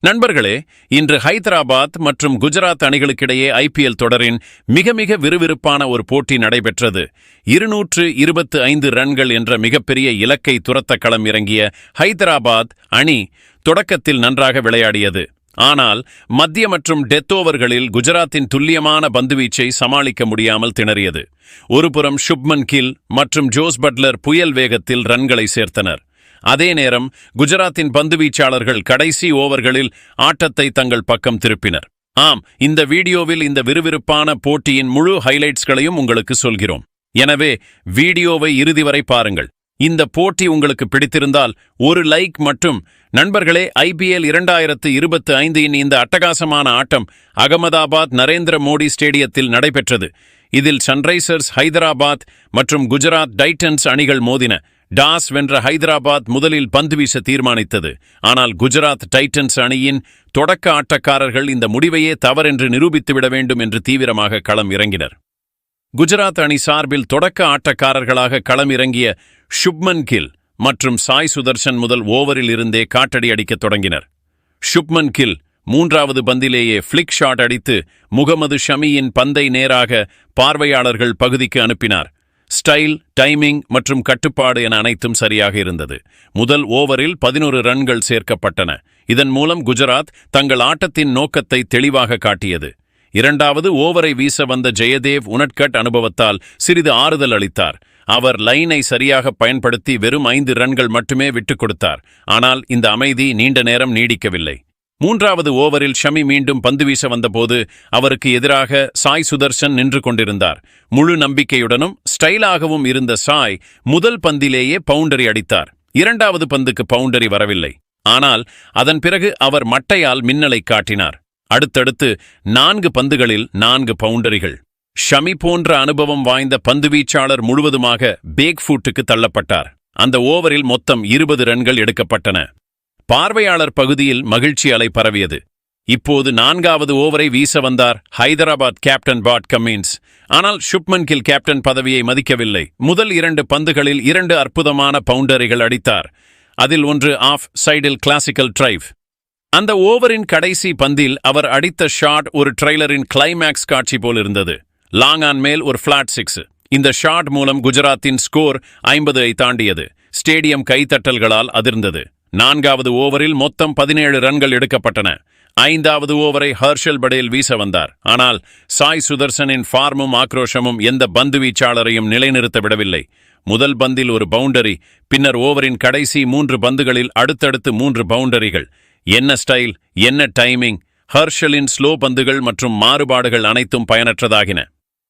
நண்பர்களே இன்று ஹைதராபாத் மற்றும் குஜராத் அணிகளுக்கிடையே ஐபிஎல் தொடரின் மிக மிக விறுவிறுப்பான ஒரு போட்டி நடைபெற்றது. இருநூற்று இருபத்து ஐந்து ரன்கள் என்ற மிகப்பெரிய இலக்கை துரத்த களம் இறங்கிய ஹைதராபாத் அணி தொடக்கத்தில் நன்றாக விளையாடியது. ஆனால் மத்திய மற்றும் டெத் ஓவர்களில் குஜராத்தின் துல்லியமான பந்துவீச்சை சமாளிக்க முடியாமல் திணறியது. ஒருபுறம் சுப்மன் கில் மற்றும் ஜோஸ் பட்லர் புயல் வேகத்தில் ரன்களை சேர்த்தனர். அதே நேரம் குஜராத்தின் பந்துவீச்சாளர்கள் கடைசி ஓவர்களில் ஆட்டத்தை தங்கள் பக்கம் திருப்பினர். ஆம் இந்த வீடியோவில் இந்த விறுவிறுப்பான போட்டியின் முழு ஹைலைட்ஸ்களையும் உங்களுக்கு சொல்கிறோம். எனவே வீடியோவை இறுதி வரை பாருங்கள். இந்த போட்டி உங்களுக்கு பிடித்திருந்தால் ஒரு லைக் மற்றும் நண்பர்களே ஐபிஎல் இரண்டாயிரத்து இருபத்து ஐந்தின் இந்த அட்டகாசமான ஆட்டம் அகமதாபாத் நரேந்திர மோடி ஸ்டேடியத்தில் நடைபெற்றது. இதில் சன்ரைசர்ஸ் ஹைதராபாத் மற்றும் குஜராத் டைட்டன்ஸ் அணிகள் மோதின. டாஸ் வென்ற ஹைதராபாத் முதலில் பந்து வீச தீர்மானித்தது. ஆனால் குஜராத் டைட்டன்ஸ் அணியின் தொடக்க ஆட்டக்காரர்கள் இந்த முடிவையே தவறென்று நிரூபித்துவிட வேண்டும் என்று தீவிரமாக களம் இறங்கினர். குஜராத் அணி சார்பில் தொடக்க ஆட்டக்காரர்களாக களம் இறங்கிய ஷுப்மன் கில் மற்றும் சாய் சுதர்ஷன் முதல் ஓவரில் இருந்தே காட்டடி அடிக்கத் தொடங்கினர். ஷுப்மன் கில் மூன்றாவது பந்திலேயே ஃபிளிக் ஷாட் அடித்து முகமது ஷமியின் பந்தை நேராக பார்வையாளர்கள் பகுதிக்கு அனுப்பினார். ஸ்டைல் டைமிங் மற்றும் கட்டுப்பாடு என அனைத்தும் சரியாக இருந்தது. முதல் ஓவரில் பதினொரு ரன்கள் சேர்க்கப்பட்டன. இதன் மூலம் குஜராத் தங்கள் ஆட்டத்தின் நோக்கத்தை தெளிவாக காட்டியது. இரண்டாவது ஓவரை வீச வந்த ஜெயதேவ் உனட்கட் அனுபவத்தால் சிறிது ஆறுதல் அளித்தார். அவர் லைனை சரியாக பயன்படுத்தி வெறும் ஐந்து ரன்கள் மட்டுமே விட்டுக் கொடுத்தார். ஆனால் இந்த அமைதி நீண்ட நேரம் நீடிக்கவில்லை. மூன்றாவது ஓவரில் ஷமி மீண்டும் பந்து வீச வந்தபோது அவருக்கு எதிராக சாய் சுதர்ஷன் நின்று கொண்டிருந்தார். முழு நம்பிக்கையுடனும் ஸ்டைலாகவும் இருந்த சாய் முதல் பந்திலேயே பவுண்டரி அடித்தார். இரண்டாவது பந்துக்கு பவுண்டரி வரவில்லை. ஆனால் அதன் பிறகு அவர் மட்டையால் மின்னலை காட்டினார். அடுத்தடுத்து நான்கு பந்துகளில் நான்கு பவுண்டரிகள். ஷமி போன்ற அனுபவம் வாய்ந்த பந்துவீச்சாளர் முழுவதுமாக பேக் ஃபூட்டுக்கு தள்ளப்பட்டார். அந்த ஓவரில் மொத்தம் இருபது ரன்கள் எடுக்கப்பட்டன. பார்வையாளர் பகுதியில் மகிழ்ச்சி அலை பரவியது. இப்போது நான்காவது ஓவரை வீச வந்தார் ஹைதராபாத் கேப்டன் பாட் கமின்ஸ். ஆனால் ஷுப்மன் கில் கேப்டன் பதவியை மதிக்கவில்லை. முதல் இரண்டு பந்துகளில் இரண்டு அற்புதமான பவுண்டரிகள் அடித்தார். அதில் ஒன்று ஆஃப் சைடில் கிளாசிக்கல் டிரைவ். அந்த ஓவரின் கடைசி பந்தில் அவர் அடித்த ஷாட் ஒரு ட்ரெய்லரின் கிளைமேக்ஸ் காட்சி போல் இருந்தது லாங் ஆன் மேல் ஒரு ஃபிளாட் சிக்ஸ் இந்த ஷாட் மூலம் குஜராத்தின் ஸ்கோர் ஐம்பதை தாண்டியது. ஸ்டேடியம் கைத்தட்டல்களால் அதிர்ந்தது. நான்காவது ஓவரில் மொத்தம் பதினேழு ரன்கள் எடுக்கப்பட்டன. ஐந்தாவது ஓவரை ஹர்ஷல் படேல் வீச வந்தார். ஆனால் சாய் சுதர்சனின் ஃபார்மும் ஆக்ரோஷமும் எந்த பந்து வீச்சாளரையும் நிலைநிறுத்த விடவில்லை. முதல் பந்தில் ஒரு பவுண்டரி பின்னர் ஓவரின் கடைசி மூன்று பந்துகளில் அடுத்தடுத்து மூன்று பவுண்டரிகள். என்ன ஸ்டைல் என்ன டைமிங்? ஹர்ஷலின் ஸ்லோ பந்துகள் மற்றும் மாறுபாடுகள் அனைத்தும் பயனற்றதாகின.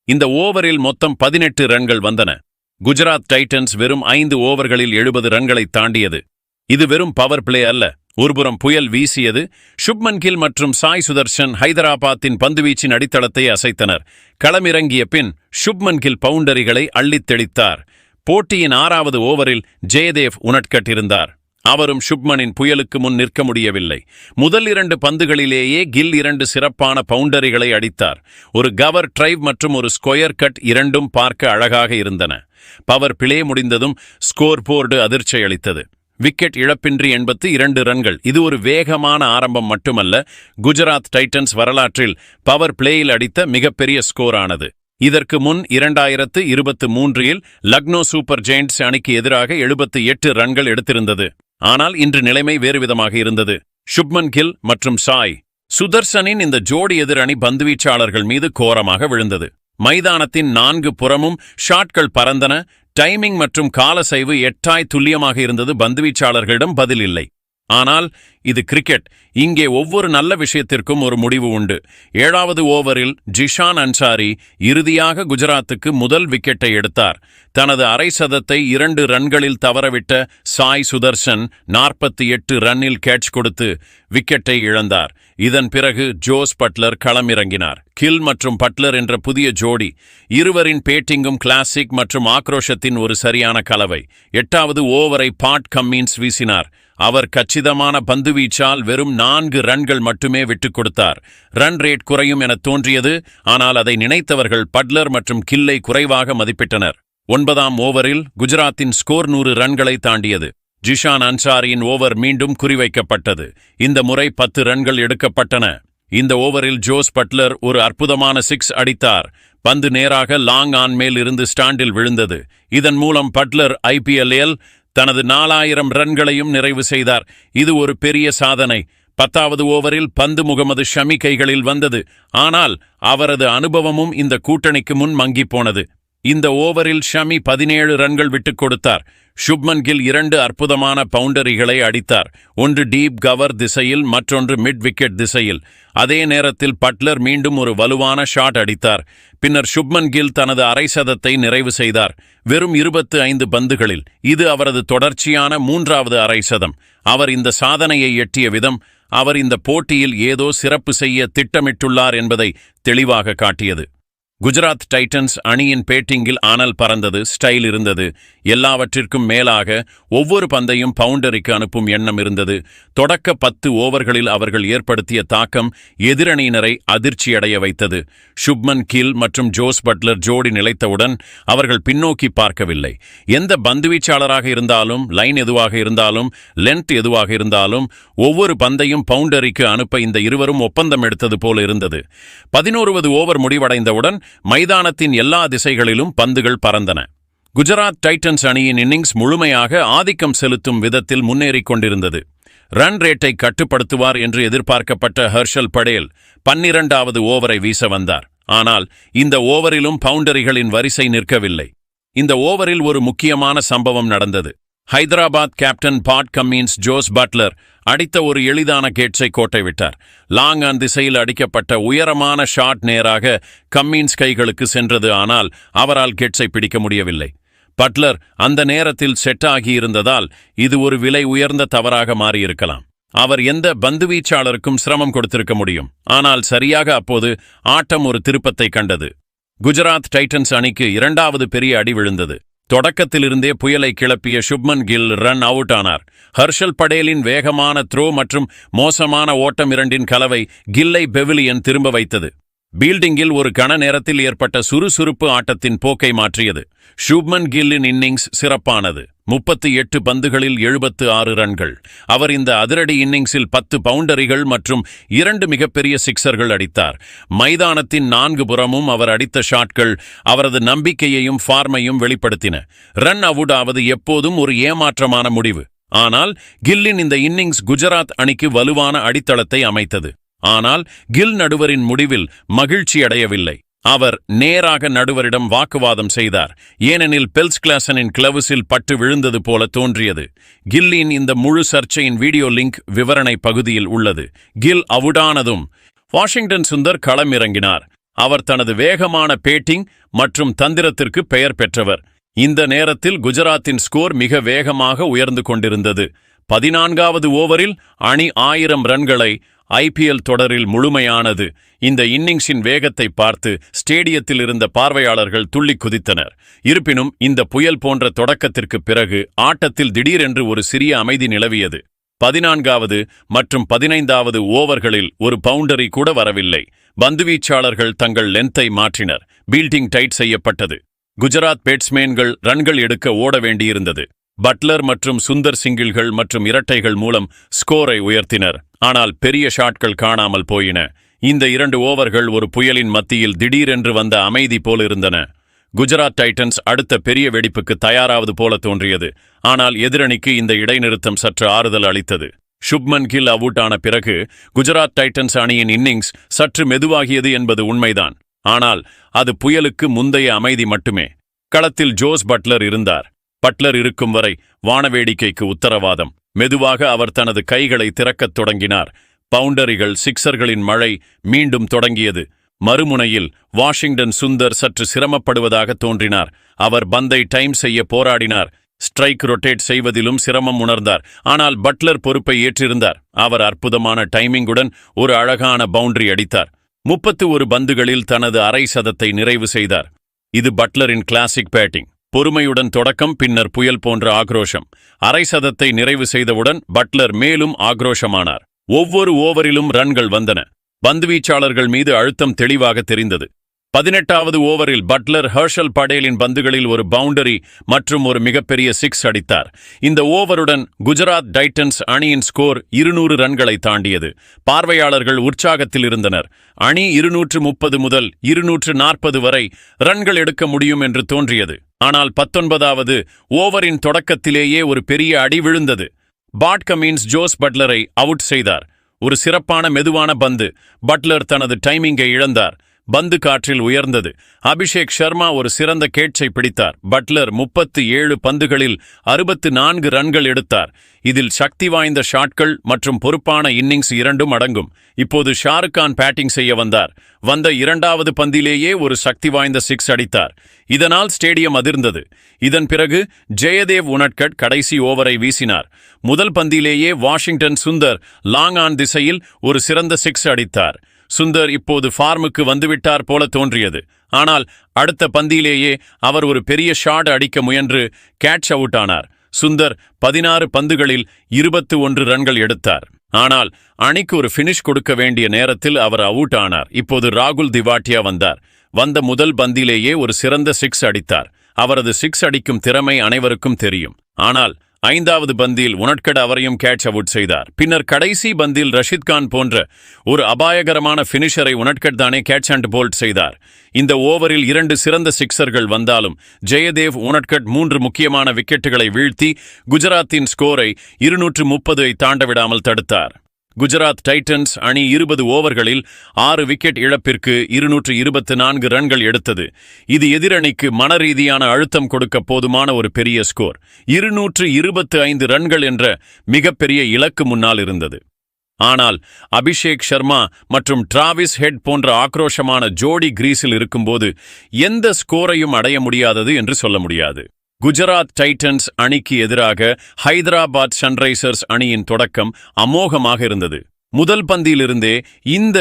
இந்த ஓவரில் மொத்தம் பதினெட்டு ரன்கள் வந்தன. குஜராத் டைட்டன்ஸ் வெறும் ஐந்து ஓவர்களில் எழுபது ரன்களை தாண்டியது. இது வெறும் பவர் பிளே அல்ல. ஒருபுறம் புயல் வீசியது சுப்மன் கில் மற்றும் சாய் சுதர்ஷன் ஹைதராபாத்தின் பந்துவீச்சின் அடித்தளத்தை அசைத்தனர். களமிறங்கிய பின் சுப்மன் கில் பவுண்டரிகளை அள்ளித் தெளித்தார். போட்டியின் ஆறாவது ஓவரில் ஜெயதேவ் உணட்கட்டிருந்தார் அவரும் சுப்மனின் புயலுக்கு முன் நிற்க முடியவில்லை. முதல் இரண்டு பந்துகளிலேயே கில் இரண்டு சிறப்பான பவுண்டரிகளை அடித்தார். ஒரு கவர் டிரைவ் மற்றும் ஒரு ஸ்கொயர் கட் இரண்டும் பார்க்க அழகாக இருந்தன. பவர் பிளே முடிந்ததும் ஸ்கோர் போர்டு அதிர்ச்சியளித்தது. விக்கெட் இழப்பின்றி எண்பத்து இரண்டு ரன்கள். இது ஒரு வேகமான ஆரம்பம் மட்டுமல்ல குஜராத் டைட்டன்ஸ் வரலாற்றில் பவர் பிளேயில் அடித்த மிகப்பெரிய ஸ்கோர் ஆனது இதற்கு முன் இரண்டாயிரத்து இருபத்து மூன்றில் லக்னோ சூப்பர் ஜெயின்ட்ஸ் அணிக்கு எதிராக எழுபத்து எட்டு ரன்கள் எடுத்திருந்தது. ஆனால் இன்று நிலைமை வேறுவிதமாக இருந்தது. சுப்மன் கில் மற்றும் சாய். சுதர்சனின் இந்த ஜோடி எதிரணி பந்துவீச்சாளர்கள் மீது கோரமாக விழுந்தது. மைதானத்தின் நான்கு புறமும் ஷாட்கள் பறந்தன டைமிங் மற்றும் காலசைவு எட்டாய் துல்லியமாக இருந்தது பந்துவீச்சாளர்களிடம் பதில் இல்லை. ஆனால் இது கிரிக்கெட். இங்கே ஒவ்வொரு நல்ல விஷயத்திற்கும் ஒரு முடிவு உண்டு. ஏழாவது ஓவரில் ஜிஷான் அன்சாரி இறுதியாக குஜராத்துக்கு முதல் விக்கெட்டை எடுத்தார். தனது அரை சதத்தை இரண்டு ரன்களில் தவறவிட்ட சாய் சுதர்சன் நாற்பத்தி எட்டு ரன்னில் கேட்ச் கொடுத்து விக்கெட்டை இழந்தார். இதன் பிறகு ஜோஸ் பட்லர் களமிறங்கினார். கில் மற்றும் பட்லர் என்ற புதிய ஜோடி இருவரின் பேட்டிங்கும் கிளாசிக் மற்றும் ஆக்ரோஷத்தின் ஒரு சரியான கலவை. எட்டாவது ஓவரை பாட் கம்மீன்ஸ் வீசினார். அவர் கச்சிதமான பந்துவீச்சால் வெறும் நான்கு ரன்கள் மட்டுமே விட்டுக் கொடுத்தார். ரன் ரேட் குறையும் என தோன்றியது. ஆனால் அதை நினைத்தவர்கள் பட்லர் மற்றும் கில்லை குறைவாக மதிப்பிட்டனர். ஒன்பதாம் ஓவரில் குஜராத்தின் ஸ்கோர் நூறு ரன்களை தாண்டியது. ஜிஷான் அன்சாரியின் ஓவர் மீண்டும் குறிவைக்கப்பட்டது. இந்த முறை பத்து ரன்கள் எடுக்கப்பட்டன. இந்த ஓவரில் ஜோஸ் பட்லர் ஒரு அற்புதமான சிக்ஸ் அடித்தார். பந்து நேராக லாங் ஆன் மேல் இருந்து ஸ்டாண்டில் விழுந்தது. இதன் மூலம் பட்லர் ஐபிஎல்லில் தனது நாலாயிரம் ரன்களையும் நிறைவு செய்தார். இது ஒரு பெரிய சாதனை. பத்தாவது ஓவரில் பந்து முகமது ஷமி கைகளில் வந்தது. ஆனால் அவரது அனுபவமும் இந்த கூட்டணிக்கு முன் மங்கிப் போனது. இந்த ஓவரில் ஷமி பதினேழு ரன்கள் விட்டுக் கொடுத்தார். ஷுப்மன் கில் இரண்டு அற்புதமான பவுண்டரிகளை அடித்தார். ஒன்று டீப் கவர் திசையில் மற்றொன்று மிட் விக்கெட் திசையில். அதே நேரத்தில் பட்லர் மீண்டும் ஒரு வலுவான ஷாட் அடித்தார். பின்னர் ஷுப்மன் கில் தனது அரை சதத்தை நிறைவு செய்தார். வெறும் இருபத்து ஐந்து பந்துகளில். இது அவரது தொடர்ச்சியான மூன்றாவது அரை சதம். அவர் இந்த சாதனையை எட்டிய விதம் அவர் இந்த போட்டியில் ஏதோ சிறப்பு செய்ய திட்டமிட்டுள்ளார் என்பதை தெளிவாக காட்டியது. குஜராத் டைட்டன்ஸ் அணியின் பேட்டிங்கில் ஆனல் பறந்தது ஸ்டைல் இருந்தது. எல்லாவற்றிற்கும் மேலாக ஒவ்வொரு பந்தையும் பவுண்டரிக்கு அனுப்பும் எண்ணம் இருந்தது. தொடக்க பத்து ஓவர்களில் அவர்கள் ஏற்படுத்திய தாக்கம் எதிரணியினரை அதிர்ச்சியடைய வைத்தது. சுப்மன் கில் மற்றும் ஜோஸ் பட்லர் ஜோடி நிலைத்தவுடன் அவர்கள் பின்னோக்கி பார்க்கவில்லை. எந்த பந்துவீச்சாளராக இருந்தாலும் லைன் எதுவாக இருந்தாலும் லென்த் எதுவாக இருந்தாலும் ஒவ்வொரு பந்தையும் பவுண்டரிக்கு அனுப்ப இந்த இருவரும் ஒப்பந்தம் எடுத்தது போல இருந்தது. பதினோருவது ஓவர் முடிவடைந்தவுடன் மைதானத்தின் எல்லா திசைகளிலும் பந்துகள் பறந்தன. குஜராத் டைட்டன்ஸ் அணியின் இன்னிங்ஸ் முழுமையாக ஆதிக்கம் செலுத்தும் விதத்தில் முன்னேறிக் கொண்டிருந்தது. ரன் ரேட்டை கட்டுப்படுத்துவார் என்று எதிர்பார்க்கப்பட்ட ஹர்ஷல் படேல் பன்னிரண்டாவது ஓவரை வீச வந்தார். ஆனால் இந்த ஓவரிலும் பவுண்டரிகளின் வரிசை நிற்கவில்லை. இந்த ஓவரில் ஒரு முக்கியமான சம்பவம் நடந்தது. Hyderabad captain Pat Cummins Jos Buttler அடித்த ஒரு எளிதான கேட்ஸை கோட்டை விட்டார். லாங் ஆன் திசையில் அடிக்கப்பட்ட உயரமான ஷாட் நேராக கம்மீன்ஸ் கைகளுக்கு சென்றது. ஆனால் அவரால் கேட்ஸை பிடிக்க முடியவில்லை. பட்லர் அந்த நேரத்தில் செட் ஆகியிருந்ததால் இது ஒரு விலை உயர்ந்த தவறாக மாறியிருக்கலாம். அவர் எந்த பந்துவீச்சாளருக்கும் சிரமம் கொடுத்திருக்க முடியும். ஆனால் சரியாக அப்போது ஆட்டம் ஒரு திருப்பத்தை கண்டது. குஜராத் டைட்டன்ஸ் அணிக்கு இரண்டாவது பெரிய அடி விழுந்தது. தொடக்கத்திலிருந்தே புயலை கிளப்பிய சுப்மன் கில் ரன் அவுட் ஆனார். ஹர்ஷல் படேலின் வேகமான த்ரோ மற்றும் மோசமான ஓட்டம் இரண்டின் கலவை கில்லை பெவிலியன் திரும்ப வைத்தது. பீல்டிங்கில் ஒரு கண நேரத்தில் ஏற்பட்ட சுறுசுறுப்பு ஆட்டத்தின் போக்கை மாற்றியது. ஷுப்மன் கில்லின் இன்னிங்ஸ் சிறப்பானது. முப்பத்தி எட்டு பந்துகளில் எழுபத்து ஆறு ரன்கள். அவர் இந்த அதிரடி இன்னிங்ஸில் பத்து பவுண்டரிகள் மற்றும் இரண்டு மிகப்பெரிய சிக்சர்கள் அடித்தார். மைதானத்தின் நான்கு புறமும் அவர் அடித்த ஷாட்கள் அவரது நம்பிக்கையையும் ஃபார்மையும் வெளிப்படுத்தின. ரன் அவுட் ஆவது எப்போதும் ஒரு ஏமாற்றமான முடிவு. ஆனால் கில்லின் இந்த இன்னிங்ஸ் குஜராத் அணிக்கு வலுவான அடித்தளத்தை அமைத்தது. ஆனால் கில் நடுவரின் முடிவில் மகிழ்ச்சி அடையவில்லை அவர் நேராக நடுவரிடம் வாக்குவாதம் செய்தார். ஏனெனில் பெல்ஸ் கிளாசனின் கிளவுஸில் பட்டு விழுந்தது போல தோன்றியது. கில்லின் இந்த முழு சர்ச்சையின் வீடியோ லிங்க் விவரணை பகுதியில் உள்ளது. கில் அவுடானதும் வாஷிங்டன் சுந்தர் களமிறங்கினார். அவர் தனது வேகமான பேட்டிங் மற்றும் தந்திரத்திற்கு பெயர் பெற்றவர். இந்த நேரத்தில் குஜராத்தின் ஸ்கோர் மிக வேகமாக உயர்ந்து கொண்டிருந்தது. பதினான்காவது ஓவரில் அணி ஆயிரம் ரன்களை ஐபிஎல் தொடரில் முழுமையானது. இந்த இன்னிங்ஸின் வேகத்தை பார்த்து ஸ்டேடியத்தில் இருந்த பார்வையாளர்கள் துள்ளி குதித்தனர். இருப்பினும் இந்த புயல் போன்ற தொடக்கத்திற்கு பிறகு ஆட்டத்தில் திடீரென்று ஒரு சிறிய அமைதி நிலவியது. பதினான்காவது மற்றும் பதினைந்தாவது ஓவர்களில் ஒரு பவுண்டரி கூட வரவில்லை. பந்துவீச்சாளர்கள் தங்கள் லென்த்தை மாற்றினர். பீல்டிங் டைட் செய்யப்பட்டது. குஜராத் பேட்ஸ்மேன்கள் ரன்கள் எடுக்க ஓட வேண்டியிருந்தது. பட்லர் மற்றும் சுந்தர் சிங்கிள்கள் மற்றும் இரட்டைகள் மூலம் ஸ்கோரை உயர்த்தினர். ஆனால் பெரிய ஷாட்கள் காணாமல் போயின. இந்த இரண்டு ஓவர்கள் ஒரு புயலின் மத்தியில் திடீரென்று வந்த அமைதி போல இருந்தன. குஜராத் டைட்டன்ஸ் அடுத்த பெரிய வெடிப்புக்கு தயாராவது போல தோன்றியது. ஆனால் எதிரணிக்கு இந்த இடைநிறுத்தம் சற்று ஆறுதல் அளித்தது. சுப்மன் கில் அவுட் ஆன பிறகு குஜராத் டைட்டன்ஸ் அணியின் இன்னிங்ஸ் சற்று மெதுவாகியது என்பது உண்மைதான். ஆனால் அது புயலுக்கு முந்தைய அமைதி மட்டுமே. களத்தில் ஜோஸ் பட்லர் இருந்தார். பட்லர் இருக்கும் வரை வானவேடிக்கைக்கு உத்தரவாதம். மெதுவாக அவர் தனது கைகளை திறக்கத் தொடங்கினார். பவுண்டரிகள் சிக்சர்களின் மழை மீண்டும் தொடங்கியது. மறுமுனையில் வாஷிங்டன் சுந்தர் சற்று சிரமப்படுவதாக தோன்றினார். அவர் பந்தை டைம் செய்ய போராடினார். ஸ்ட்ரைக் ரொட்டேட் செய்வதிலும் சிரமம் உணர்ந்தார். ஆனால் பட்லர் பொறுப்பை ஏற்றிருந்தார். அவர் அற்புதமான டைமிங்குடன் ஒரு அழகான பவுண்டரி அடித்தார். முப்பத்து ஒரு பந்துகளில் தனது அரை சதத்தை நிறைவு செய்தார். இது பட்லரின் கிளாசிக் பேட்டிங் பொறுமையுடன் தொடக்கம் பின்னர் புயல் போன்ற ஆக்ரோஷம். அரை சதத்தை நிறைவு செய்தவுடன் பட்லர் மேலும் ஆக்ரோஷமானார். ஒவ்வொரு ஓவரிலும் ரன்கள் வந்தன. பந்துவீச்சாளர்கள் மீது அழுத்தம் தெளிவாக தெரிந்தது. பதினெட்டாவது ஓவரில் பட்லர் ஹர்ஷல் படேலின் பந்துகளில் ஒரு பவுண்டரி மற்றும் ஒரு மிகப்பெரிய சிக்ஸ் அடித்தார். இந்த ஓவருடன் குஜராத் டைட்டன்ஸ் அணியின் ஸ்கோர் இருநூறு ரன்களை தாண்டியது. பார்வையாளர்கள் உற்சாகத்தில் இருந்தனர். அணி இருநூற்று முப்பது முதல் இருநூற்று நாற்பது வரை ரன்கள் எடுக்க முடியும் என்று தோன்றியது. ஆனால் பத்தொன்பதாவது ஓவரின் தொடக்கத்திலேயே ஒரு பெரிய அடி விழுந்தது. பாட் கமீன்ஸ் ஜோஸ் பட்லரை அவுட் செய்தார். ஒரு சிறப்பான மெதுவான பந்து பட்லர் தனது டைமிங்கை இழந்தார். பந்து காற்றில் உயர்ந்தது. அபிஷேக் சர்மா ஒரு சிறந்த கேட்சை பிடித்தார். பட்லர் முப்பத்து ஏழு பந்துகளில் அறுபத்து நான்கு ரன்கள் எடுத்தார். இதில் சக்தி வாய்ந்த ஷாட்கள் மற்றும் பொறுப்பான இன்னிங்ஸ் இரண்டும் அடங்கும். இப்போது ஷாருக் கான் பேட்டிங் செய்ய வந்தார். வந்த இரண்டாவது பந்திலேயே ஒரு சக்தி வாய்ந்த சிக்ஸ் அடித்தார். இதனால் ஸ்டேடியம் அதிர்ந்தது. இதன் பிறகு ஜெயதேவ் உனட்கட் கடைசி ஓவரை வீசினார். முதல் பந்திலேயே வாஷிங்டன் சுந்தர் லாங் ஆன் திசையில் ஒரு சிறந்த சிக்ஸ் அடித்தார். சுந்தர் இப்போது ஃபார்முக்கு வந்துவிட்டார் போல தோன்றியது. ஆனால் அடுத்த பந்தியிலேயே அவர் ஒரு பெரிய ஷாட் அடிக்க முயன்று கேட்ச் அவுட் ஆனார். சுந்தர் பதினாறு பந்துகளில் இருபத்து ஒன்று ரன்கள் எடுத்தார். ஆனால் அணிக்கு ஒரு ஃபினிஷ் கொடுக்க வேண்டிய நேரத்தில் அவர் அவுட் ஆனார். இப்போது ராகுல் திவாட்டியா வந்தார். வந்த முதல் பந்திலேயே ஒரு சிறந்த சிக்ஸ் அடித்தார். அவரது சிக்ஸ் அடிக்கும் திறமை அனைவருக்கும் தெரியும். ஆனால் ஐந்தாவது பந்தில் உனட்கட் அவரையும் கேட்ச் அவுட் செய்தார். பின்னர் கடைசி பந்தில் ரஷித் கான் போன்ற ஒரு அபாயகரமான ஃபினிஷரை உனட்கட் தானே கேட்ச் அண்ட் போல்ட் செய்தார். இந்த ஓவரில் இரண்டு சிறந்த சிக்சர்கள் வந்தாலும் ஜெயதேவ் உனட்கட் மூன்று முக்கியமான விக்கெட்டுகளை வீழ்த்தி குஜராத்தின் ஸ்கோரை இருநூற்று முப்பதை தாண்டவிடாமல் தடுத்தார். குஜராத் டைட்டன்ஸ் அணி இருபது ஓவர்களில் ஆறு விக்கெட் இழப்பிற்கு இருநூற்று இருபத்து நான்கு ரன்கள் எடுத்தது. இது எதிரணிக்கு மனரீதியான அழுத்தம் கொடுக்க போதுமான ஒரு பெரிய ஸ்கோர். இருநூற்று இருபத்து ஐந்து ரன்கள் என்ற மிகப்பெரிய இலக்கு முன்னால் இருந்தது. ஆனால் அபிஷேக் சர்மா மற்றும் டிராவிஸ் ஹெட் போன்ற ஆக்ரோஷமான ஜோடி கிரீஸில் இருக்கும்போது எந்த ஸ்கோரையும் அடைய முடியாதது என்று சொல்ல முடியாது. குஜராத் டைட்டன்ஸ் அணிக்கு எதிராக ஹைதராபாத் சன்ரைசர்ஸ் அணியின் தொடக்கம் அமோகமாக இருந்தது. முதல் பந்தியிலிருந்தே இந்த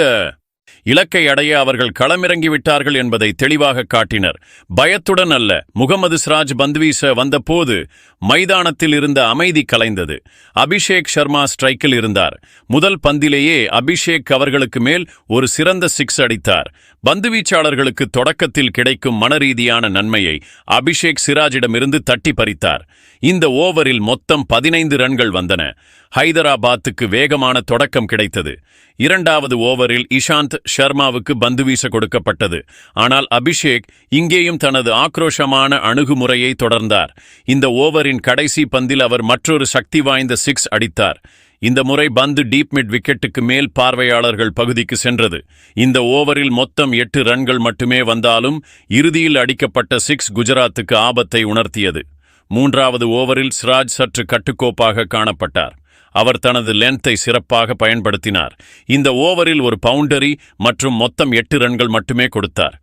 இலக்கை அடைய அவர்கள் களமிறங்கி விட்டார்கள் என்பதை தெளிவாக காட்டினர். பயத்துடன் அல்ல முகமது சிராஜ் பந்துவீச வந்தபோது மைதானத்தில் இருந்த அமைதி கலைந்தது. அபிஷேக் சர்மா ஸ்ட்ரைக்கில் இருந்தார். முதல் பந்திலேயே அபிஷேக் அவர்களுக்கு மேல் ஒரு சிறந்த சிக்ஸ் அடித்தார். பந்துவீச்சாளர்களுக்கு தொடக்கத்தில் கிடைக்கும் மனரீதியான நன்மையை அபிஷேக் சிராஜிடமிருந்து தட்டி பறித்தார். இந்த ஓவரில் மொத்தம் பதினைந்து ரன்கள் வந்தன. ஹைதராபாத்துக்கு வேகமான தொடக்கம் கிடைத்தது. இரண்டாவது ஓவரில் இஷாந்த் ஷர்மாவுக்கு பந்து வீச கொடுக்கப்பட்டது. ஆனால் அபிஷேக் இங்கேயும் தனது ஆக்ரோஷமான அணுகுமுறையை தொடர்ந்தார். இந்த ஓவரின் கடைசி பந்தில் அவர் மற்றொரு சக்தி வாய்ந்த சிக்ஸ் அடித்தார். இந்த முறை பந்து டீப் மிட் விக்கெட்டுக்கு மேல் பார்வையாளர்கள் பகுதிக்கு சென்றது. இந்த ஓவரில் மொத்தம் எட்டு ரன்கள் மட்டுமே வந்தாலும் இறுதியில் அடிக்கப்பட்ட சிக்ஸ் குஜராத்துக்கு ஆபத்தை உணர்த்தியது. மூன்றாவது ஓவரில் சிராஜ் சற்று கட்டுக்கோப்பாக காணப்பட்டார். அவர் தனது லென்த்தை சிறப்பாக பயன்படுத்தினார். இந்த ஓவரில் ஒரு பவுண்டரி மற்றும் மொத்தம் எட்டு ரன்கள் மட்டுமே கொடுத்தார்.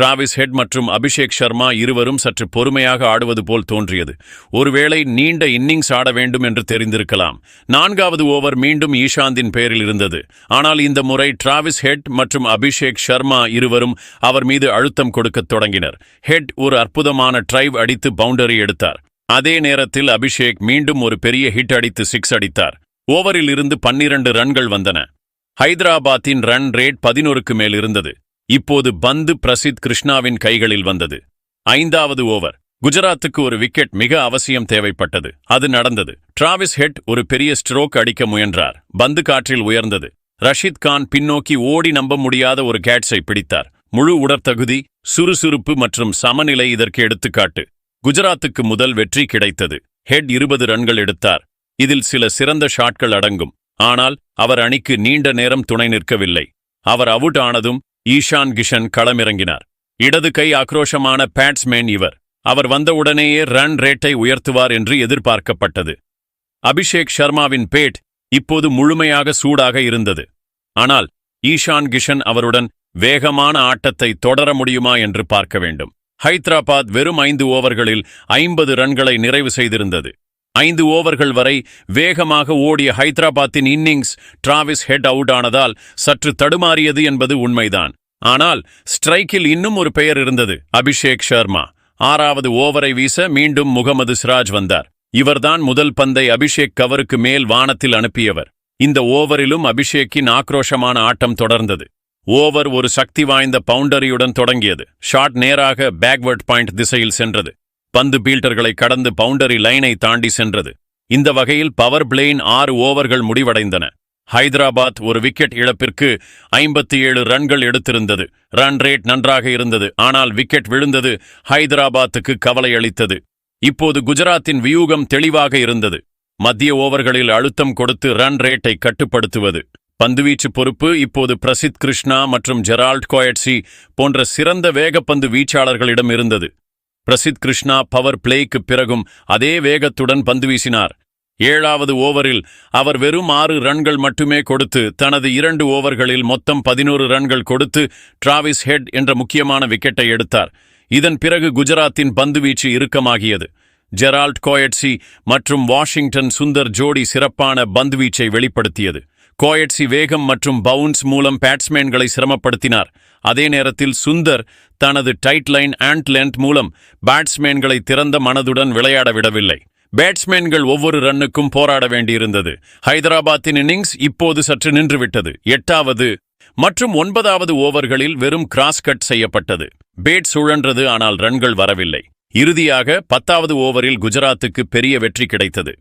டிராவிஸ் ஹெட் மற்றும் அபிஷேக் சர்மா இருவரும் சற்று பொறுமையாக ஆடுவது போல் தோன்றியது. ஒருவேளை நீண்ட இன்னிங்ஸ் ஆட வேண்டும் என்று தெரிந்திருக்கலாம். நான்காவது ஓவர் மீண்டும் ஈஷாந்தின் பெயரில் இருந்தது. ஆனால் இந்த முறை டிராவிஸ் ஹெட் மற்றும் அபிஷேக் சர்மா இருவரும் அவர் மீது அழுத்தம் கொடுக்கத் தொடங்கினர். ஹெட் ஒரு அற்புதமான டிரைவ் அடித்து பவுண்டரி எடுத்தார். அதே நேரத்தில் அபிஷேக் மீண்டும் ஒரு பெரிய ஹிட் அடித்து சிக்ஸ் அடித்தார். ஓவரில் இருந்து பன்னிரண்டு ரன்கள் வந்தன. ஹைதராபாத்தின் ரன் ரேட் பதினோருக்கு மேல் இருந்தது. இப்போது பந்து பிரசித் கிருஷ்ணாவின் கைகளில் வந்தது. ஐந்தாவது ஓவர். குஜராத்துக்கு ஒரு விக்கெட் மிக அவசியம் தேவைப்பட்டது. அது நடந்தது. டிராவிஸ் ஹெட் ஒரு பெரிய ஸ்ட்ரோக் அடிக்க முயன்றார். பந்து காற்றில் உயர்ந்தது. ரஷீத் கான் பின்னோக்கி ஓடி நம்ப முடியாத ஒரு கேட்ஸை பிடித்தார். முழு உடற்தகுதி சுறுசுறுப்பு மற்றும் சமநிலை இதற்கு எடுத்துக்காட்டு. குஜராத்துக்கு முதல் வெற்றி கிடைத்தது. ஹெட் இருபது ரன்கள் எடுத்தார். இதில் சில சிறந்த ஷாட்கள் அடங்கும். ஆனால் அவர் அணிக்கு நீண்ட நேரம் துணை நிற்கவில்லை. அவர் அவுட் ஆனதும் ஈஷான் கிஷன் களமிறங்கினார். இடது கை ஆக்ரோஷமான பேட்ஸ்மேன் இவர். அவர் வந்தவுடனேயே ரன் ரேட்டை உயர்த்துவார் என்று எதிர்பார்க்கப்பட்டது. அபிஷேக் சர்மாவின் பேட் இப்போது முழுமையாக சூடாக இருந்தது. ஆனால் ஈஷான் கிஷன் அவருடன் வேகமான ஆட்டத்தை தொடர முடியுமா என்று பார்க்க வேண்டும். ஹைதராபாத் வெறும் ஐந்து ஓவர்களில் ஐம்பது ரன்களை நிறைவு செய்திருந்தது. ஐந்து ஓவர்கள் வரை வேகமாக ஓடிய ஹைதராபாத்தின் இன்னிங்ஸ் டிராவிஸ் ஹெட் அவுட் ஆனதால் சற்று தடுமாறியது என்பது உண்மைதான். ஆனால் ஸ்ட்ரைக்கில் இன்னும் ஒரு பெயர் இருந்தது அபிஷேக் சர்மா ஆறாவது ஓவரை வீச மீண்டும் முகமது சிராஜ் வந்தார். இவர்தான் முதல் பந்தை அபிஷேக் கவருக்கு மேல் வானத்தில் அனுப்பியவர். இந்த ஓவரிலும் அபிஷேக்கின் ஆக்ரோஷமான ஆட்டம் தொடர்ந்தது. ஓவர் ஒரு சக்தி வாய்ந்த பவுண்டரியுடன் தொடங்கியது. ஷாட் நேராக பேக்வர்ட் பாயிண்ட் திசையில் சென்றது. பந்து பீல்டர்களை கடந்து பவுண்டரி லைனை தாண்டி சென்றது. இந்த வகையில் பவர் பிளேன் ஆறு ஓவர்கள் முடிவடைந்தன. ஹைதராபாத் ஒரு விக்கெட் இழப்பிற்கு ஐம்பத்தி ஏழு ரன்கள் எடுத்திருந்தது. ரன் ரேட் நன்றாக இருந்தது. ஆனால் விக்கெட் விழுந்தது ஹைதராபாத்துக்கு கவலை அளித்தது. இப்போது குஜராத்தின் வியூகம் தெளிவாக இருந்தது. மத்திய ஓவர்களில் அழுத்தம் கொடுத்து ரன் ரேட்டை கட்டுப்படுத்துவது. பந்துவீச்சு பொறுப்பு இப்போது பிரசித் கிருஷ்ணா மற்றும் ஜெரால்ட் கோயட்ஸி போன்ற சிறந்த வேகப்பந்து வீச்சாளர்களிடம் இருந்தது. பிரசித் கிருஷ்ணா பவர் பிளேக்கு பிறகும் அதே வேகத்துடன் பந்து வீசினார். ஏழாவது ஓவரில் அவர் வெறும் ஆறு ரன்கள் மட்டுமே கொடுத்து தனது இரண்டு ஓவர்களில் மொத்தம் பதினோரு ரன்கள் கொடுத்து டிராவிஸ் ஹெட் என்ற முக்கியமான விக்கெட்டை எடுத்தார். இதன் பிறகு குஜராத்தின் பந்துவீச்சு இறுக்கமாகியது. ஜெரால்ட் கோயட்ஸி மற்றும் வாஷிங்டன் சுந்தர் ஜோடி சிறப்பான பந்துவீச்சை வெளிப்படுத்தியது. கோயட்ஸி வேகம் மற்றும் பவுன்ஸ் மூலம் பேட்ஸ்மேன்களை சிரமப்படுத்தினார். அதே நேரத்தில் சுந்தர் தனது டைட் லைன் அண்ட் லென்த் மூலம் பேட்ஸ்மேன்களை திறந்த மனதுடன் விளையாட விடவில்லை பேட்ஸ்மேன்கள் ஒவ்வொரு ரன்னுக்கும் போராட வேண்டியிருந்தது. ஹைதராபாத்தின் இன்னிங்ஸ் இப்போது சற்று நின்றுவிட்டது. எட்டாவது மற்றும் ஒன்பதாவது ஓவர்களில் வெறும் கிராஸ் கட் செய்யப்பட்டது. பேட் சுழன்றது ஆனால் ரன்கள் வரவில்லை. இறுதியாக பத்தாவது ஓவரில் குஜராத்துக்கு பெரிய வெற்றி கிடைத்தது.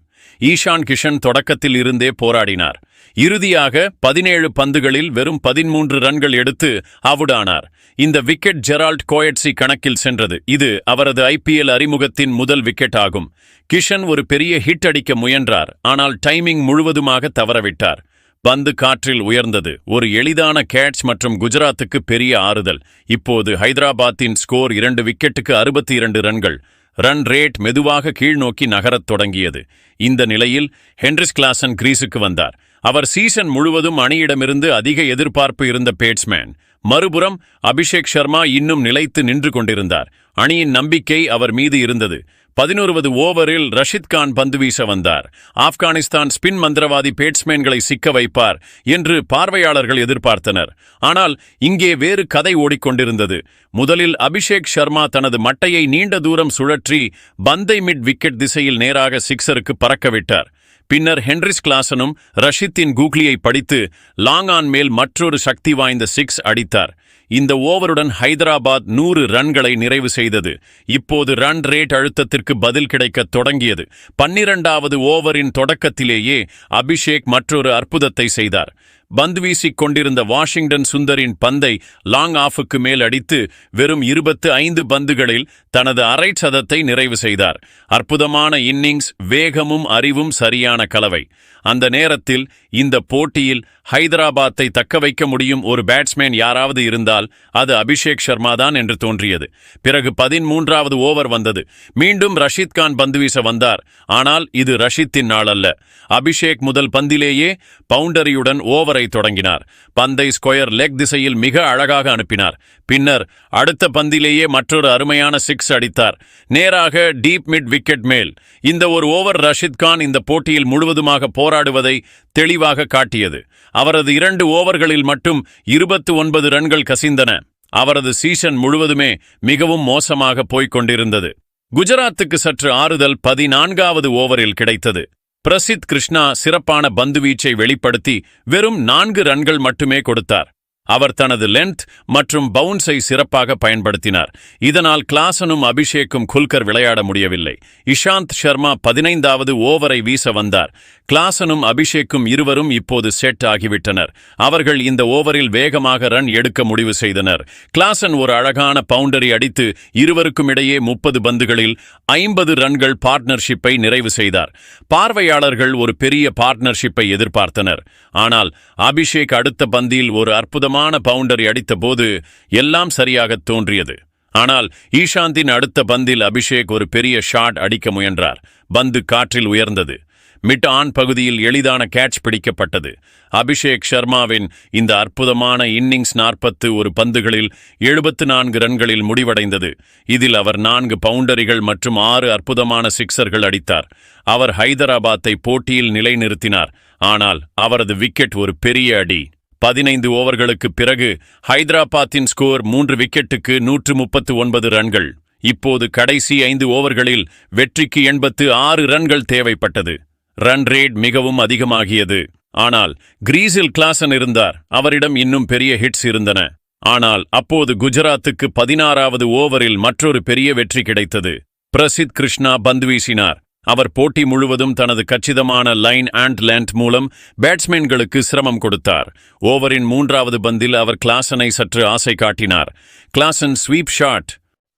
ஈஷான் கிஷன் தொடக்கத்தில் இருந்தே போராடினார். இறுதியாக பதினேழு பந்துகளில் வெறும் பதிமூன்று ரன்கள் எடுத்து அவுடானார் இந்த விக்கெட் ஜெரால்ட் கோயட்ஸி கணக்கில் சென்றது. இது அவரது ஐபிஎல் அறிமுகத்தின் முதல் விக்கெட் ஆகும் கிஷன் ஒரு பெரிய ஹிட் அடிக்க முயன்றார். ஆனால் டைமிங் முழுவதுமாக தவறவிட்டார். பந்து காற்றில் உயர்ந்தது. ஒரு எளிதான கேட்ச் மற்றும் குஜராத்துக்கு பெரிய ஆறுதல். இப்போது ஹைதராபாத்தின் ஸ்கோர் இரண்டு விக்கெட்டுக்கு அறுபத்தி இரண்டு ரன்கள். ரன் ரேட் மெதுவாக கீழ்நோக்கி நகரத் தொடங்கியது. இந்த நிலையில் ஹென்ரிஸ் கிளாசன் கிரீஸுக்கு வந்தார். அவர் சீசன் முழுவதும் அணியிடமிருந்து அதிக எதிர்பார்ப்பு இருந்த பேட்ஸ்மேன். மறுபுறம் அபிஷேக் சர்மா இன்னும் நிலைத்து நின்று கொண்டிருந்தார். அணியின் நம்பிக்கை அவர் மீது இருந்தது. பதினோருவது ஓவரில் ரஷித் கான் பந்து வீச வந்தார். ஆப்கானிஸ்தான் ஸ்பின் மந்திரவாதி பேட்ஸ்மேன்களை சிக்க வைப்பார் என்று பார்வையாளர்கள் எதிர்பார்த்தனர். ஆனால் இங்கே வேறு கதை ஓடிக்கொண்டிருந்தது. முதலில் அபிஷேக் சர்மா தனது மட்டையை நீண்ட தூரம் சுழற்றி பந்தை மிட் விக்கெட் திசையில் நேராக சிக்ஸருக்கு பறக்கவிட்டார் பின்னர் ஹென்ரிஸ் கிளாசனும் ரஷித்தின் கூக்லியை படித்து லாங் ஆன் மேல் மற்றொரு சக்தி வாய்ந்த சிக்ஸ் அடித்தார். இந்த ஓவருடன் ஹைதராபாத் நூறு ரன்களை நிறைவு செய்தது. இப்போது ரன் ரேட் அழுத்தத்திற்கு பதில் கிடைக்கத் தொடங்கியது. பன்னிரண்டாவது ஓவரின் தொடக்கத்திலேயே அபிஷேக் மற்றொரு அற்புதத்தை செய்தார். பந்து வீசிக் கொண்டிருந்த வாஷிங்டன் சுந்தரின் பந்தை லாங் ஆஃபுக்கு மேல் அடித்து வெறும் இருபத்து ஐந்து பந்துகளில் தனது அரை சதத்தை நிறைவு செய்தார். அற்புதமான இன்னிங்ஸ் வேகமும் அறிவும் சரியான கலவை. அந்த நேரத்தில் இந்த போட்டியில் ஹைதராபாத்தை தக்கவைக்க முடியும் ஒரு பேட்ஸ்மேன் யாராவது இருந்தால் அது அபிஷேக் சர்மா தான் என்று தோன்றியது. பிறகு பதிமூன்றாவது ஓவர் வந்தது. மீண்டும் ரஷீத் கான் பந்து வீச வந்தார். ஆனால் இது ரஷீத்தின் நாள் அல்ல அபிஷேக் முதல் பந்திலேயே பவுண்டரியுடன் ஓவரை தொடங்கினார். பந்தை ஸ்கொயர் லெக் திசையில் மிக அழகாக அனுப்பினார். பின்னர் அடுத்த பந்திலேயே மற்றொரு அருமையான சிக்ஸ் அடித்தார். நேராக டீப் மிட் விக்கெட் மேல். இந்த ஒரு ஓவர் ரஷித் கான் இந்த போட்டியில் முழுவதுமாக போராடுவதை தெளிவாக காட்டியது. அவரது இரண்டு ஓவர்களில் மட்டும் இருபத்து ஒன்பது ரன்கள் கசிந்தன. அவரது சீசன் முழுவதுமே மிகவும் மோசமாக போய்க் கொண்டிருந்தது. குஜராத்துக்கு சற்று ஆறுதல் பதினான்காவது ஓவரில் கிடைத்தது. பிரசித் கிருஷ்ணா சிறப்பான பந்துவீச்சை வெளிப்படுத்தி வெறும் நான்கு ரன்கள் மட்டுமே கொடுத்தார். அவர் தனது லென்த் மற்றும் பவுன்ஸை சிறப்பாக பயன்படுத்தினார். இதனால் கிளாசனும் அபிஷேக்கும் குல்கர் விளையாட முடியவில்லை. இஷாந்த் சர்மா பதினைந்தாவது ஓவரை வீச வந்தார். கிளாசனும் அபிஷேக்கும் இருவரும் இப்போது செட் ஆகிவிட்டனர். அவர்கள் இந்த ஓவரில் வேகமாக ரன் எடுக்க முடிவு செய்தனர். கிளாசன் ஒரு அழகான பவுண்டரி அடித்து இருவருக்கும் இடையே முப்பது பந்துகளில் ஐம்பது ரன்கள் பார்ட்னர்ஷிப்பை நிறைவு செய்தார். பார்வையாளர்கள் ஒரு பெரிய பார்ட்னர்ஷிப்பை எதிர்பார்த்தனர். ஆனால் அபிஷேக் அடுத்த பந்தில் ஒரு அற்புதம் அற்புதமான பவுண்டரி அடித்தபோது எல்லாம் சரியாக தோன்றியது. ஆனால் ஈஷாந்தின் அடுத்த பந்தில் அபிஷேக் ஒரு பெரிய ஷாட் அடிக்க முயன்றார். பந்து காற்றில் உயர்ந்தது. மிட் ஆன் பகுதியில் எளிதான கேட்ச் பிடிக்கப்பட்டது. அபிஷேக் சர்மாவின் இந்த அற்புதமான இன்னிங்ஸ் நாற்பத்து ஒரு பந்துகளில் எழுபத்து நான்கு ரன்களில் முடிவடைந்தது. இதில் அவர் நான்கு பவுண்டரிகள் மற்றும் ஆறு அற்புதமான சிக்சர்கள் அடித்தார். அவர் ஹைதராபாத்தை போட்டியில் நிலைநிறுத்தினார். ஆனால் அவரது விக்கெட் ஒரு பெரிய அடி. பதினைந்து ஓவர்களுக்கு பிறகு ஹைதராபாத்தின் ஸ்கோர் மூன்று விக்கெட்டுக்கு நூற்று முப்பத்து ஒன்பது ரன்கள். இப்போது கடைசி ஐந்து ஓவர்களில் வெற்றிக்கு எண்பத்து ஆறு ரன்கள் தேவைப்பட்டது. ரன் ரேட் மிகவும் அதிகமாகியது. ஆனால் கிரீஸில் கிளாசன் இருந்தார். அவரிடம் இன்னும் பெரிய ஹிட்ஸ் இருந்தன. ஆனால் அப்போது குஜராத்துக்கு பதினாறாவது ஓவரில் மற்றொரு பெரிய வெற்றி கிடைத்தது. பிரசித் கிருஷ்ணா பந்து வீசினார். அவர் போட்டி முழுவதும் தனது கச்சிதமான லைன் அண்ட் லேண்ட் மூலம் பேட்ஸ்மேன்களுக்கு சிரமம் கொடுத்தார். ஓவரின் மூன்றாவது பந்தில் அவர் கிளாசனை சற்று ஆசை காட்டினார். கிளாசன் ஸ்வீப் ஷாட்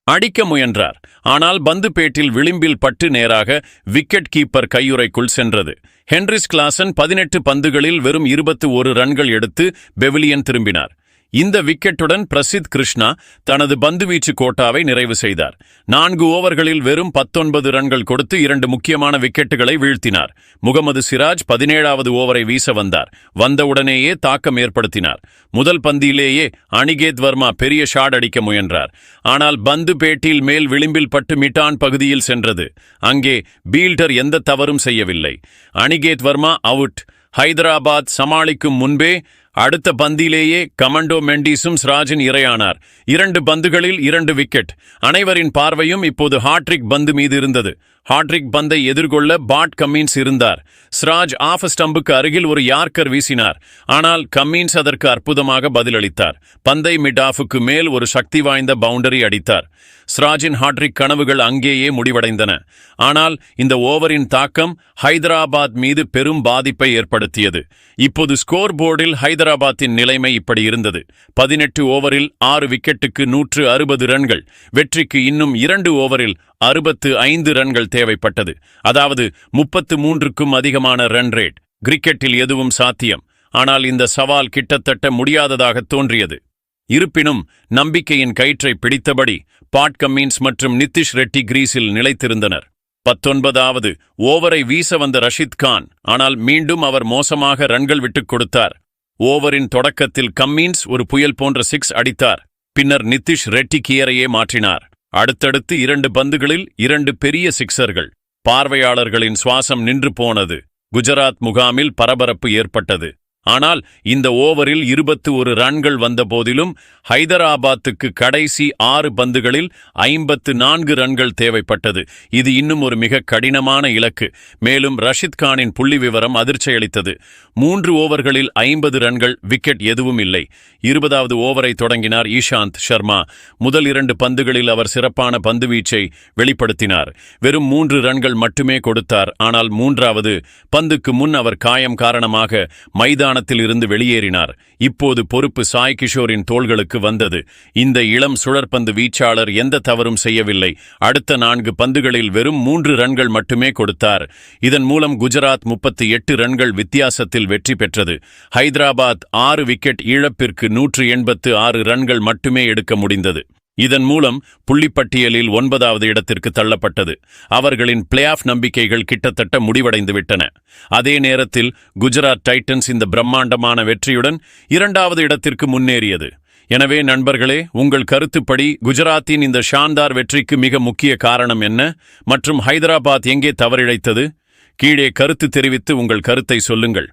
அடிக்க முயன்றார். ஆனால் பந்து பேட்டில் விளிம்பில் பட்டு நேராக விக்கெட் கீப்பர் கையுறைக்குள் சென்றது. ஹென்ரிஸ் கிளாசன் பதினெட்டு பந்துகளில் வெறும் இருபத்து ஒரு ரன்கள் எடுத்து பெவிலியன் திரும்பினார். இந்த விக்கெட்டுடன் பிரசித் கிருஷ்ணா தனது பந்துவீச்சு கோட்டாவை நிறைவு செய்தார். நான்கு ஓவர்களில் வெறும் பத்தொன்பது ரன்கள் கொடுத்து இரண்டு முக்கியமான விக்கெட்டுகளை வீழ்த்தினார். முகமது சிராஜ் பதினேழாவது ஓவரை வீச வந்தார். வந்தவுடனேயே தாக்கம் ஏற்படுத்தினார். முதல் பந்தியிலேயே அனிகேத் வர்மா பெரிய ஷாட் அடிக்க முயன்றார். ஆனால் பந்து பேட்டியில் மேல் விளிம்பில் பட்டு மிட்டான் பகுதியில் சென்றது. அங்கே பீல்டர் எந்த தவறும் செய்யவில்லை. அனிகேத் வர்மா அவுட். ஹைதராபாத் சமாளிக்கும் முன்பே அடுத்த பந்திலேயே கமண்டோ மெண்டிஸும் ஸ்ராஜின் இரையானார். இரண்டு பந்துகளில் இரண்டு விக்கெட். அனைவரின் பார்வையும் இப்போது ஹாட்ரிக் பந்து மீது இருந்தது. ஹாட்ரிக் பந்தை எதிர்கொள்ள பாட் கம்மின்ஸ் இருந்தார். ஸ்ராஜ் ஆஃப் ஸ்டம்புக்கு அருகில் ஒரு யார்க்கர் வீசினார். ஆனால் கம்மின்ஸ் அதற்கு அற்புதமாக பதிலளித்தார். பந்தை மிட் ஆஃபுக்கு மேல் ஒரு சக்தி வாய்ந்த பவுண்டரி அடித்தார். ஸ்ராஜின் ஹாட்ரிக் கனவுகள் அங்கேயே முடிவடைந்தன. ஆனால் இந்த ஓவரின் தாக்கம் ஹைதராபாத் மீது பெரும் பாதிப்பை ஏற்படுத்தியது. இப்போது ஸ்கோர் போர்டில் ஹைதராபாத்தின் நிலைமை இப்படி இருந்தது. பதினெட்டு ஓவரில் ஆறு விக்கெட்டுக்கு நூற்று அறுபது ரன்கள். வெற்றிக்கு இன்னும் இரண்டு ஓவரில் அறுபத்து ஐந்து ரன்கள் தேவைப்பட்டது. அதாவது முப்பத்து மூன்றுக்கும் அதிகமான ரன் ரேட். கிரிக்கெட்டில் எதுவும் சாத்தியம். ஆனால் இந்த சவால் கிட்டத்தட்ட முடியாததாக தோன்றியது. இருப்பினும் நம்பிக்கையின் கயிற்றை பிடித்தபடி பாட் கம்மின்ஸ் மற்றும் நிதிஷ் ரெட்டி கிரீஸில் நிலைத்திருந்தனர். பத்தொன்பதாவது ஓவரை வீச வந்த ரஷித் கான் ஆனால் மீண்டும் அவர் மோசமாக ரன்கள் விட்டுக் கொடுத்தார். ஓவரின் தொடக்கத்தில் கம்மின்ஸ் ஒரு புயல் போன்ற சிக்ஸ் அடித்தார். பின்னர் நிதிஷ் ரெட்டி கியரையே மாற்றினார். அடுத்தடுத்து இரண்டு பந்துகளில் இரண்டு பெரிய சிக்சர்கள். பார்வையாளர்களின் சுவாசம் நின்று போனது. குஜராத் முகாமில் பரபரப்பு ஏற்பட்டது. ஆனால் இந்த ஓவரில் இருபத்து ஒரு ரன்கள் வந்த போதிலும் ஹைதராபாத்துக்கு கடைசி ஆறு பந்துகளில் ஐம்பத்து நான்கு ரன்கள் தேவைப்பட்டது. இது இன்னும் ஒரு மிக கடினமான இலக்கு. மேலும் ரஷித் கானின் புள்ளி விவரம் அதிர்ச்சியளித்தது மூன்று ஓவர்களில் ஐம்பது ரன்கள் விக்கெட் எதுவும் இல்லை. இருபதாவது ஓவரை தொடங்கினார் ஈஷாந்த் சர்மா. முதல் இரண்டு பந்துகளில் அவர் சிறப்பான பந்துவீச்சை வெளிப்படுத்தினார். வெறும் மூன்று ரன்கள் மட்டுமே கொடுத்தார். ஆனால் மூன்றாவது பந்துக்கு முன் அவர் காயம் காரணமாக மைதானத்தில் இருந்து வெளியேறினார். இப்போது பொறுப்பு சாய் கிஷோரின் தோள்களுக்கு வந்தது. இந்த இளம் சுழற்பந்து வீச்சாளர் எந்த தவறும் செய்யவில்லை. அடுத்த நான்கு பந்துகளில் வெறும் மூன்று ரன்கள் மட்டுமே கொடுத்தார். இதன் மூலம் குஜராத் முப்பத்தி எட்டு ரன்கள் வித்தியாசத்தில் வெற்றி பெற்றது. ஹைதராபாத் ஆறு விக்கெட் இழப்பிற்கு நூற்று எண்பத்து ஆறு ரன்கள் மட்டுமே எடுக்க முடிந்தது. இதன் மூலம் புள்ளிப்பட்டியலில் ஒன்பதாவது இடத்திற்கு தள்ளப்பட்டது. அவர்களின் பிளே ஆஃப் நம்பிக்கைகள் கிட்டத்தட்ட முடிவடைந்துவிட்டன. அதே நேரத்தில் குஜராத் டைட்டன்ஸ் இந்த பிரம்மாண்டமான வெற்றியுடன் இரண்டாவது இடத்திற்கு முன்னேறியது. எனவே நண்பர்களே உங்கள் கருத்துப்படி குஜராத்தின் இந்த ஷான்தார் வெற்றிக்கு மிக முக்கிய காரணம் என்ன? மற்றும் ஹைதராபாத் எங்கே தவறிழைத்தது? கீழே கருத்து தெரிவித்து உங்கள் கருத்தை சொல்லுங்கள்.